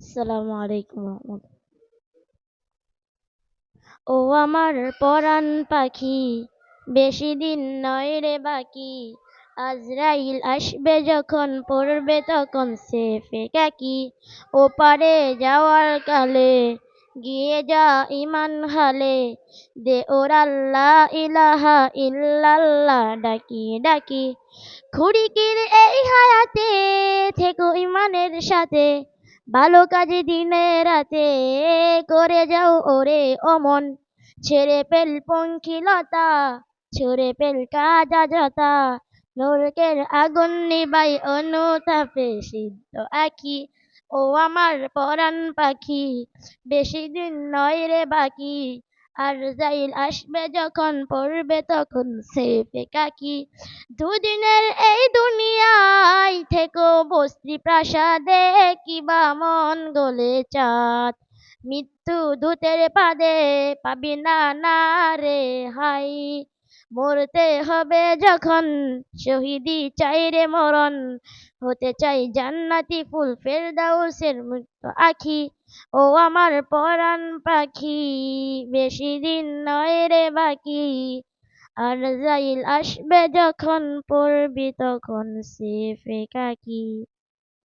আসসালামু আলাইকুম ও আমার পরাণ পাখি, বেশি দিন নয় রে বাকি। আজরাইল আসবে যখন, পড়বে তখন সে ফেকাকি ওপারে যাওয়ার কালে, গিয়ে যা ইমান হালে। দে ওর আল্লাহ ইলাহা ইল্লাল্লাহ, ডাকি ডাকি। খুড়িকির এই হায়াতে, থেকো ইমানের সাথে। ভালো কাজে দিনে রাতে করে যাও ওরে অমন। ছেড়ে পেল পঙ্কিলতা ছড়ে পেল কাজা জতা। নরকের আগুন নিবাই অনুতাপে সিদ্ধ আঁকি। ও আমার পরাণ পাখি, বেশি দিন নয় রে বাকি। আর যাইল আসবে যখন, পড়বে তখন সে কাকি। দুদিনের এই দুনিয়ায় থেকো বস্তি প্রাসাদে কিবা মন গলে চাঁদ। মৃত্যু দূতের পাদে পাবি না না রে হাই। মরতে হবে যখন, শহীদি চাই রে মরণ। হতে চাই জান্নাতি ফুল, ফেরদাউসের মুক্ত আখি। ও আমার পরাণ পাখি, বেশি দিন নয় রে বাকি। আর যাইল আসবে যখন, পড়বি তখন সে ফেকাকি